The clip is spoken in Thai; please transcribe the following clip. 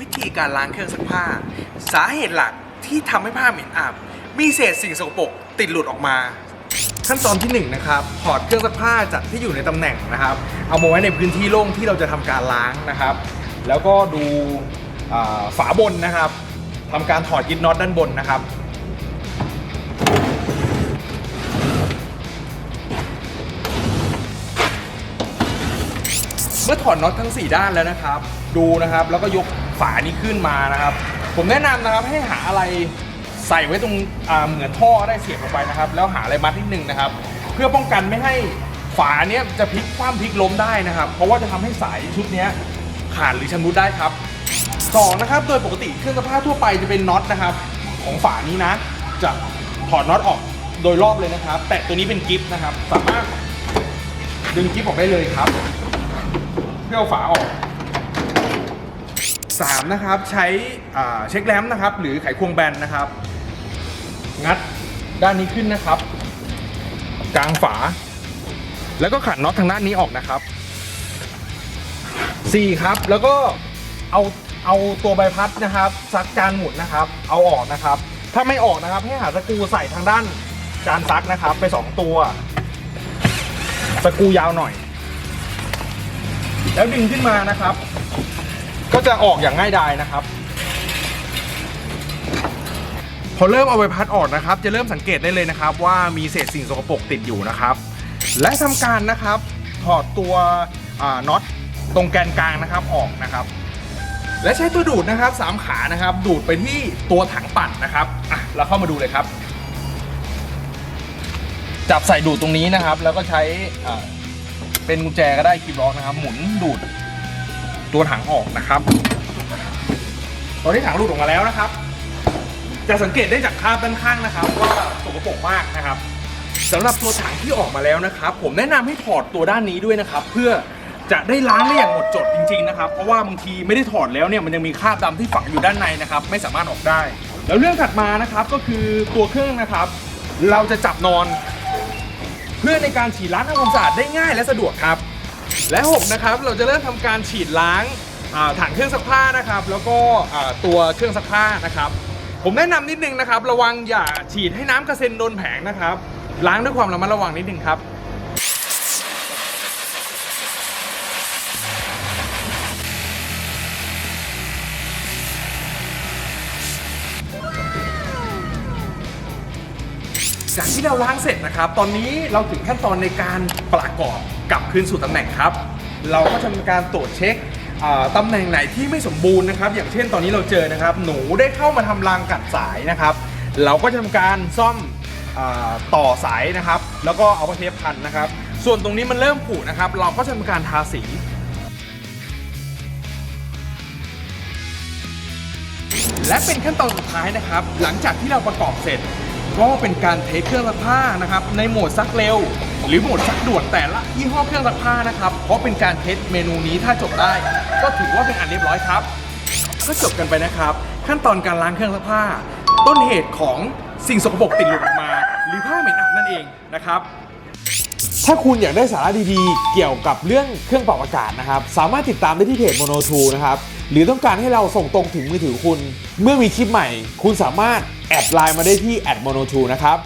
วิธีการล้างเครื่องซักผ้า สาเหตุหลักที่ทำให้ผ้าเหม็นอับ มีเศษสิ่งสกปรกติดหลุดออกมา ขั้นตอนที่1นงนะครับถอดเครื่องซักผ้าจากที่อยู่ในตำแหน่งนะครับ เอามาไว้ในพื้นที่โล่งที่เราจะทำการล้างนะครับ แล้วก็ดูอ่าฝาบนนะครับทำการถอดยึดน็อตด้านบนนะครับ เมื่อถอดน็อตทั้ง 4 ด้านแล้วนะครับ ดูนะครับแล้วก็ยกฝานี้ขึ้นมานะครับ ผมแนะนำนะครับให้หาอะไรใส่ไว้ตรงเหมือนท่อได้เสียบลงไปนะครับ แล้วหาอะไรมัดนิดนึงนะครับ เพื่อป้องกันไม่ให้ฝาเนี้ยจะพลิกคว่ำพลิกล้มได้นะครับ เพราะว่าจะทำให้สายชุดนี้ขาดหรือชำรุดได้ครับสองนะครับโดยปกติเครื่องซักผ้าทั่วไปจะเป็นน็อตนะครับ ของฝานี้นะ จะถอดน็อตออกโดยรอบเลยนะครับ แต่ตัวนี้เป็นกิฟต์นะครับ สามารถดึงกิฟต์ออกได้เลยครับ เพื่อเอาฝาออก 3 นะครับใช้อ่าเช็คแรมป์นะครับ หรือไขควงแบนนะครับ งัดด้านนี้ขึ้นนะครับ กลางฝา แล้วก็ขันน็อตทางด้านนี้ออกนะครับ 4 ครับแล้วก็เอาเอาตัวใบพัดนะครับซักจานหมุนนะครับ เอาออกนะครับ ถ้าไม่ออกนะครับให้หาสกรูใส่ทางด้านจานซักนะครับ ไป 2 ตัว สกรูยาวหน่อย แล้วดึงขึ้นมานะครับ ก็จะออกอย่างง่ายดายนะครับ พอเริ่มเอาใบพัดออกนะครับ จะเริ่มสังเกตได้เลยนะครับ ว่ามีเศษสิ่งสกปรกติดอยู่นะครับ และทำการนะครับถอดตัวน็อตตรงแกนกลางนะครับออกนะครับ และใช้ตัวดูดนะครับสามขานะครับ ดูดไปที่ตัวถังปั่นนะครับอะเราเข้ามาดูเลยครับ จับใส่ดูดตรงนี้นะครับ แล้วก็ใช้ เป็นกุญแจก็ได้คีบล็อกนะครับ หมุนดูดตัวถังออกนะครับ ตอนที่ถังหลุดออกมาแล้วนะครับ จะสังเกตได้จากคราบด้านข้างนะครับ ว่าสกปรกมากนะครับสำหรับตัวถังที่ออกมาแล้วนะครับ ผมแนะนำให้ถอดตัวด้านนี้ด้วยนะครับ เพื่อจะได้ล้างได้อย่างหมดจดจริงๆนะครับ เพราะว่าบางทีไม่ได้ถอดแล้วเนี่ยมันยังมีคราบดำที่ฝังอยู่ด้านในนะครับ ไม่สามารถออกได้ แล้วเรื่องถัดมานะครับก็คือตัวเครื่องนะครับ เราจะจับนอน เพื่อในการฉีดล้างทำความสะอาดได้ง่ายและสะดวกครับ และ 6 นะครับ เราจะเริ่มทำการฉีดล้างอ่าถังเครื่องซักผ้านะครับ แล้วก็อ่าตัวเครื่องซักผ้านะครับ ผมแนะนำนิดนึงนะครับ ระวังอย่าฉีดให้น้ำกระเซ็นโดนแผงนะครับ ล้างด้วยความระมัดระวังนิดนึงครับ จากที่เราล้างเสร็จนะครับ ตอนนี้เราถึงขั้นตอนในการประกอบกลับคืนสู่ตำแหน่งครับ เราก็จะมีการตรวจเช็คตำแหน่งไหนที่ไม่สมบูรณ์นะครับ อย่างเช่นตอนนี้เราเจอนะครับ หนูได้เข้ามาทำรังกัดสายนะครับ เราก็จะทำการซ่อมอต่อสายนะครับ แล้วก็เอาไปเทปพันนะครับ ส่วนตรงนี้มันเริ่มผุนะครับ เราก็จะทำการทาสีและเป็นขั้นตอนสุดท้ายนะครับ หลังจากที่เราประกอบเสร็จ ก็เป็นการเทเครื่องซักผ้านะครับในโหมดซักเร็ว หรือโหมดซักด่วนแต่ละยี่ห้อเครื่องซักผ้านะครับเพราะเป็นการเทสเมนูนี้ถ้าจบได้ ก็ถือว่าเป็นอันเรียบร้อยครับ ก็จบกันไปนะครับ ขั้นตอนการล้างเครื่องซักผ้า ต้นเหตุของสิ่งสกปรกติดหลุดออกมา หรือผ้าเหม็นอับนั่นเองนะครับถ้าคุณอยากได้สาระดีๆ เกี่ยวกับเรื่องเครื่องปรับอากาศนะครับ สามารถติดตามได้ที่เพจ Mono 2นะครับ หรือต้องการให้เราส่งตรงถึงมือถือคุณ เมื่อมีคลิปใหม่ คุณสามารถแอดไลน์มาได้ที่แอดโมโนทูนะครับ